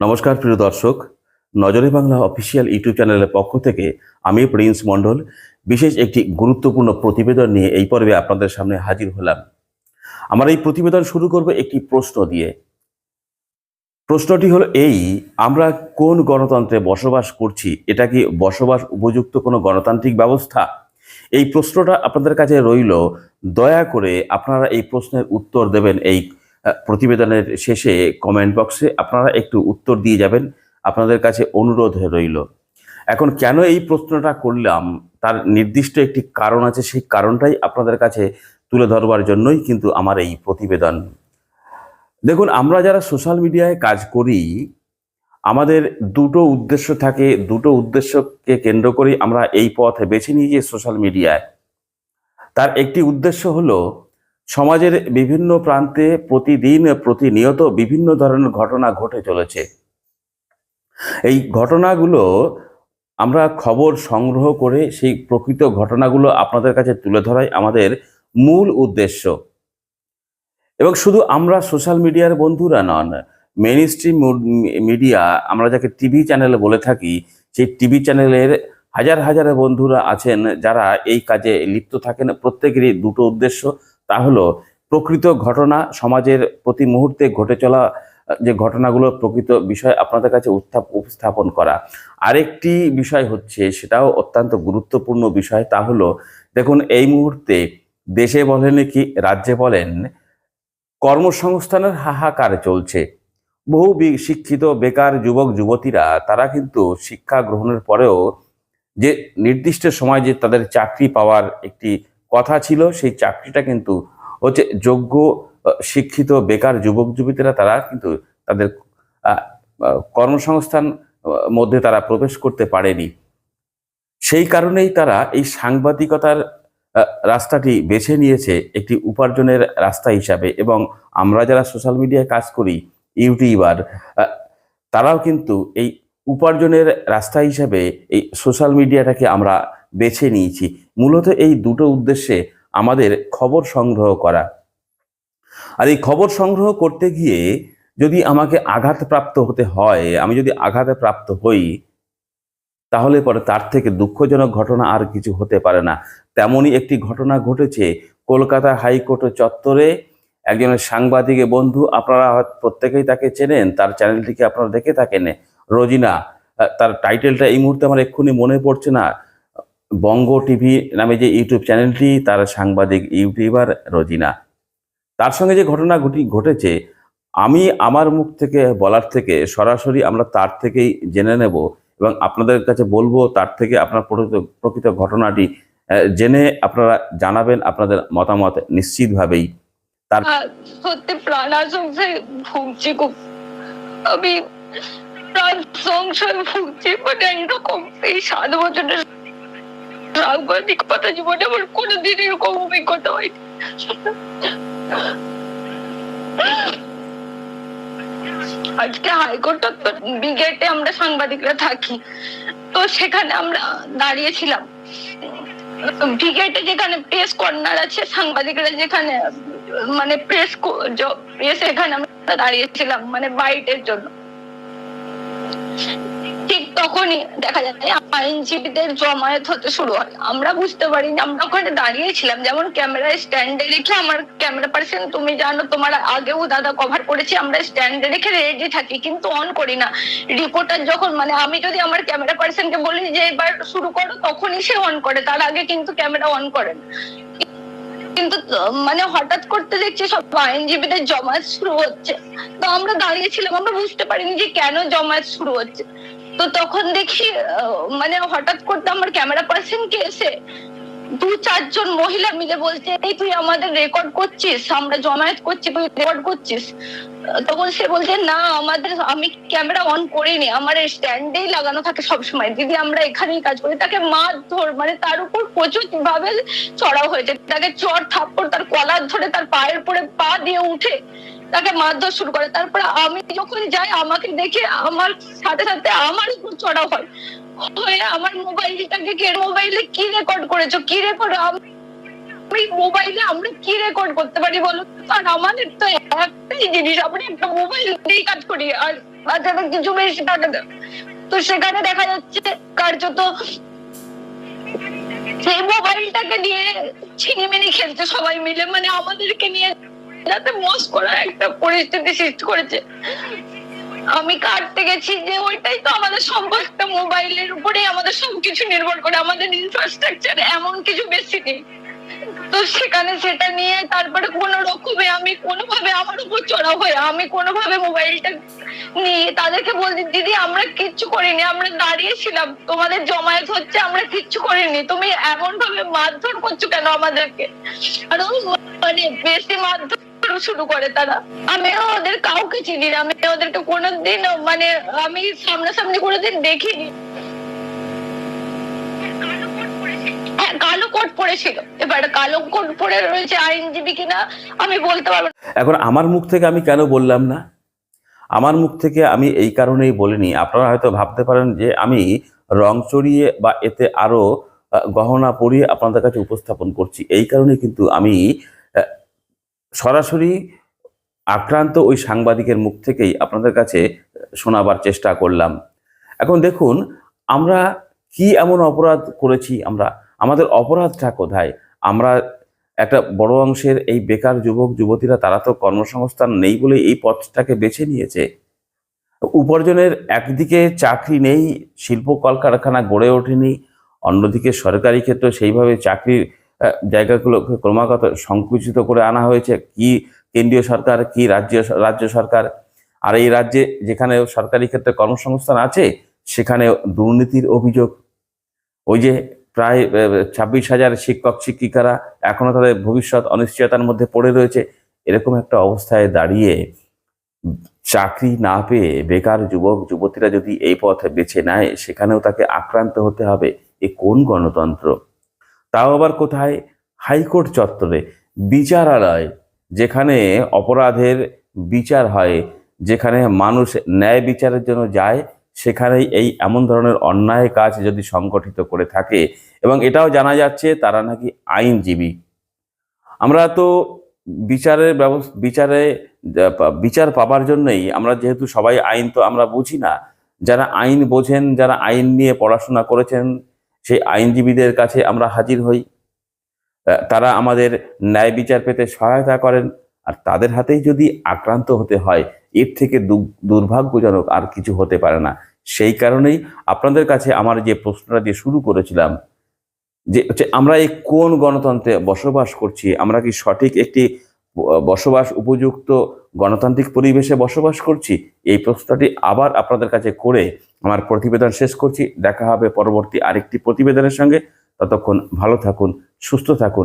নমস্কার প্রিয় দর্শক। নজরে বাংলা অফিসিয়াল ইউটিউব চ্যানেলের পক্ষ থেকে আমি প্রিন্স মণ্ডল। বিশেষ একটি গুরুত্বপূর্ণ প্রতিবেদন নিয়ে এই পর্বে আপনাদের সামনে হাজির হলাম। আমার এই প্রতিবেদন শুরু করব একটি প্রশ্ন দিয়ে। প্রশ্নটি হলো এই, আমরা কোন গণতন্ত্রে বসবাস করছি? এটা কি বসবাস উপযুক্ত কোনো গণতান্ত্রিক ব্যবস্থা? এই প্রশ্নটা আপনাদের কাছে রইল। দয়া করে আপনারা এই প্রশ্নের উত্তর দেবেন এই প্রতিবেদনের শেষে কমেন্ট বক্সে আপনারা একটু উত্তর দিয়ে যাবেন। আপনাদের কাছে অনুরোধ রইল। এখন কেন এই প্রশ্নটা করলাম? তার নির্দিষ্ট একটি কারণ আছে, সেই কারণটাই আপনাদের কাছে তুলে ধরবার জন্যই কিন্তু আমার এই প্রতিবেদন। দেখুন, আমরা যারা সোশ্যাল মিডিয়ায় কাজ করি, আমাদের দুটো উদ্দেশ্য থাকে, দুটো উদ্দেশ্যকে কেন্দ্র করে আমরা এই পথ বেছে নিয়েছি সোশ্যাল মিডিয়ায় তার একটি উদ্দেশ্য হলো সমাজের বিভিন্ন প্রান্তে প্রতিদিন প্রতিনিয়ত বিভিন্ন ধরনের ঘটনা ঘটে চলেছে। এই ঘটনাগুলো আমরা খবর সংগ্রহ করে সেই প্রকৃত ঘটনাগুলো আপনাদের কাছে তুলে ধরাই আমাদের মূল উদ্দেশ্য। এবং শুধু আমরা সোশ্যাল মিডিয়ার বন্ধুরা নন মেন স্ট্রিম মিডিয়া আমরা যাকে টিভি চ্যানেল বলে থাকি, সেই টিভি চ্যানেলের হাজার হাজার বন্ধুরা আছেন যারা এই কাজে লিপ্ত থাকেন। প্রত্যেকেরই দুটো উদ্দেশ্য তা হলো, প্রকৃত ঘটনা সমাজের প্রতি মুহূর্তে ঘটে চলা, যে ঘটনাগুলো প্রকৃত বিষয় আপনাদের কাছে উত্থাপ- উপস্থাপন করা। আরেকটি বিষয় হচ্ছে, সেটাও অত্যন্ত গুরুত্বপূর্ণ বিষয়, তা হলো, দেখুন, এই মুহূর্তে দেশে বলেন কি, রাজ্যে বলেন, কর্মসংস্থানের হাহাকার চলছে। বহু শিক্ষিত, বেকার যুবক, যুবতীরা, তারা কিন্তু শিক্ষা গ্রহণের পরেও যে নির্দিষ্ট সময় যে তাদের চাকরি পাওয়ার একটি কথা ছিল, সেই চাকরিটা কিন্তু হচ্ছে যোগ্য শিক্ষিত, বেকার যুবক, যুবতীরা তারা কিন্তু তাদের কর্মসংস্থান মধ্যে তারা প্রবেশ করতে পারেনি। সেই কারণেই তারা এই সাংবাদিকতার রাস্তাটি বেছে নিয়েছে একটি উপার্জনের রাস্তা হিসাবে এবং আমরা যারা সোশ্যাল মিডিয়ায় কাজ করি, ইউটিউবার তারাও কিন্তু এই উপার্জনের রাস্তা হিসাবে এই সোশ্যাল মিডিয়াটাকে আমরা বেছে নিয়েছি। মূলত এই দুটো উদ্দেশ্যে আমাদের খবর সংগ্রহ করা। আর এই খবর সংগ্রহ করতে গিয়ে যদি আমাকে আঘাতপ্রাপ্ত হতে হয়, আমি যদি আঘাতে প্রাপ্ত হই, তাহলে পরে তার থেকে দুঃখজনক ঘটনা আর কিছু হতে পারে না। তেমনই একটি ঘটনা ঘটেছে কলকাতা হাইকোর্ট চত্বরে। একজনের সাংবাদিক বন্ধু, আপনারা প্রত্যেকেই তাকে চেনেন, তার চ্যানেলটিকে আপনারা দেখে থাকেন। রোজিনা তার টাইটেলটা এই মুহূর্তে আমার এক্ষুনি মনে পড়ছে না। বঙ্গ টিভি নামে যে ইউটিউব চ্যানেলটি, তার সাংবাদিক ইউটিউবার রোজিনা। তার সঙ্গে যে ঘটনা ঘটি, ঘটেছে, আমি আমার মুখ থেকে, বলার থেকে, সরাসরি আমরা তার থেকেই জেনে নেব এবং আপনাদের কাছে বলব, তার থেকে আপনার প্রকৃত প্রকৃত ঘটনাটি জেনে আপনারা জানাবেন, আপনাদের মতামত নিশ্চিতভাবেই। আর সত্যি ভুগছি খুব। আমি প্রাণ সংশয় ভুগছি মানে এইরকম এই সাত বছরের সাংবাদিকতা জীবনে আমার কোনোদিন এরকম অভিজ্ঞতা হয়নি। আজকে হাইকোর্ট ব্রিগেডে আমরা সাংবাদিকরা থাকি। তো সেখানে আমরা দাঁড়িয়েছিলাম। ব্রিগেডে যেখানে প্রেস কর্নার আছে, সাংবাদিকরা যেখানে মানে প্রেস প্রেস এখানে আমরা দাঁড়িয়েছিলাম মানে বাইটের জন্য। ঠিক তখনই দেখা যায় আইনজীবীদের জমায়েত হতে শুরু হয়। আমরা বুঝতে পারিনি, আমরা ওখানে দাঁড়িয়েছিলাম যেমন ক্যামেরায় স্ট্যান্ডে রেখে আমার ক্যামেরা পার্সন, তুমি জানো তোমার আগেও দাদা কভার করেছি, আমরা স্ট্যান্ডে রেখে রেডি থাকি, কিন্তু অন করি না। রিপোর্টার যখন মানে আমি যদি আমার ক্যামেরা পার্সনকে বলি যে এবার শুরু করো, তখনই সে অন করে। তার আগে কিন্তু ক্যামেরা অন করে না। কিন্তু মানে হঠাৎ করতে দেখছি সব আইনজীবীদের জমায়েত শুরু হচ্ছে। তো আমরা দাঁড়িয়েছিলাম আমরা বুঝতে পারিনি যে কেন জমায়েত শুরু হচ্ছে। তো তখন দেখি মানে হঠাৎ করতে আমার ক্যামেরা পার্সনকে এসে দু চারজন মহিলা মিলে বলছে, এই তুই আমাদের রেকর্ড করছিস, আমরা জমায়েত করছি, তুই রেকর্ড করছিস। তখন সে বলছে, না, আমাদের, আমি ক্যামেরা অন করিনি, আমার স্ট্যান্ডেই লাগানো থাকে সবসময়। দিদি, আমরা এখানেই কাজ করি। তাকে মারধর মানে তার উপর প্রচুর ভাবে চড়াও হয়েছে। তাকে চর থাপ্পড়, তার কলার ধরে তার পায়ের পরে পা দিয়ে উঠে তাকে মারধর শুরু করে। তারপরে আমি যখন যাই, আমাকে দেখে আমার সাথে সাথে আমার উপর চড়াও হয়। হয়ে আমার মোবাইলটাকে কে মোবাইলে কি রেকর্ড করেছ? কি রেকর্ড আমি মোবাইলে আমরা কি রেকর্ড করতে পারি বলো? আর আমাদের তো একটাই জিনিস, আমরা একটা মোবাইল দিয়েই কাজ করি। আর বাচ্চারা কিছু বেশি টাকা তো সেখানে দেখা যাচ্ছে কার্যত সেই মোবাইলটাকে নিয়ে ছিনিমিনি খেলছে সবাই মিলে। মানে আমাদেরকে নিয়ে যাতে মস করা একটা পরিস্থিতি সৃষ্টি করেছে। আমি কাটতে গেছি যে ওইটাই তো আমাদের সম্পর্কটা মোবাইলের উপরেই আমাদের সবকিছু নির্ভর করে, আমাদের ইনফ্রাস্ট্রাকচার এমন কিছু বেশি নেই। তো সেখানে সেটা নিয়ে তারপরে কোনো রকমে আমি কোনোভাবে আমার উপর চড়া হয়ে, আমি কোনোভাবে মোবাইলটা নিয়ে তাদেরকে বলছি, দিদি, আমরা কিচ্ছু করিনি, আমরা দাঁড়িয়েছিলাম তোমাদের জমায়েত হচ্ছে, আমরা কিচ্ছু করিনি। তুমি এমন ভাবে মারধর করছ কেন আমাদেরকে? আর মানে বেশি মারধর শুরু করে তারা। আমিও ওদের কাউকে চিনি না আমি ওদেরকে কোনোদিন মানে আমি সামনাসামনি কোনোদিন দেখিনি। হ্যাঁ কালো কোট পরেছিল। এবার কালো কোট পরে রয়েছে আইনজীবী কিনা আমি বলতে পারব এখন আমার মুখ থেকে আমি কেন বললাম না? আমার মুখ থেকে আমি এই কারণেই বলিনি। আপনারা হয়তো ভাবতে পারেন যে আমি রং চড়িয়ে বা এতে আরও গহনা পরিয়ে আপনাদের কাছে উপস্থাপন করছি। এই কারণে কিন্তু আমি সরাসরি আক্রান্ত ওই সাংবাদিকের মুখ থেকেই আপনাদের কাছে শোনাবার চেষ্টা করলাম। এখন দেখুন, আমরা কি এমন অপরাধ করেছি, আমরা, আমাদের অপরাধটা কোথায়? আমরা একটা বড় অংশের এই বেকার যুবক, যুবতীরা তারা তো কর্মসংস্থান নেই বলে এই পথটাকে বেছে নিয়েছে। উপার্জনের একদিকে চাকরি নেই, শিল্প কলকারখানা গড়ে ওঠেনি, অন্যদিকে সরকারি ক্ষেত্রে সেইভাবে চাকরির আহ, জায়গাগুলোকে ক্রমাগত সংকুচিত করে আনা হয়েছে। কি কেন্দ্রীয় সরকার কি রাজ্য রাজ্য সরকার? আর এই রাজ্যে যেখানে সরকারি ক্ষেত্রে কর্মসংস্থান আছে সেখানে দুর্নীতির অভিযোগ। ওই যে প্রায় ছাব্বিশ হাজার শিক্ষক শিক্ষিকারা এখনও তাদের ভবিষ্যৎ অনিশ্চয়তার মধ্যে পড়ে রয়েছে। এরকম একটা অবস্থায় দাঁড়িয়ে চাকরি না পেয়ে বেকার যুবক যুবতীরা যদি এই পথ বেছে নেয় সেখানেও তাকে আক্রান্ত হতে হবে। এ কোন গণতন্ত্র? তাও আবার কোথায়? হাইকোর্ট চত্বরে, বিচারালয়, যেখানে অপরাধের বিচার হয়, যেখানে মানুষ ন্যায় বিচারের জন্য যায়, সেখানেই এই এমন ধরনের অন্যায় কাজ যদি সংগঠিত করে থাকে। এবং এটাও জানা যাচ্ছে তারা নাকি আইনজীবী। আমরা তো বিচারের ব্যবস্থা বিচারে, বিচার পাবার জন্যই আমরা যেহেতু সবাই আইন তো আমরা বুঝি না, যারা আইন বোঝেন, যারা আইন নিয়ে পড়াশোনা করেছেন সেই আইনজীবীদের কাছে আমরা হাজির হই। তারা আমাদের ন্যায় বিচার পেতে সহায়তা করেন। আর তাদের হাতেই যদি আক্রান্ত হতে হয়, এর থেকে দুর্ভাগ্যজনক আর কিছু হতে পারে না। সেই কারণেই আপনাদের কাছে আমার যে প্রশ্নটা দিয়ে শুরু করেছিলাম, যে হচ্ছে আমরা এই কোন গণতন্ত্রে বসবাস করছি, আমরা কি সঠিক একটি বসবাস উপযুক্ত গণতান্ত্রিক পরিবেশে বসবাস করছি, এই প্রশ্নটি আবার আপনাদের কাছে করে আমার প্রতিবেদন শেষ করছি। দেখা হবে পরবর্তী আরেকটি প্রতিবেদনের সঙ্গে। ততক্ষণ ভালো থাকুন, সুস্থ থাকুন।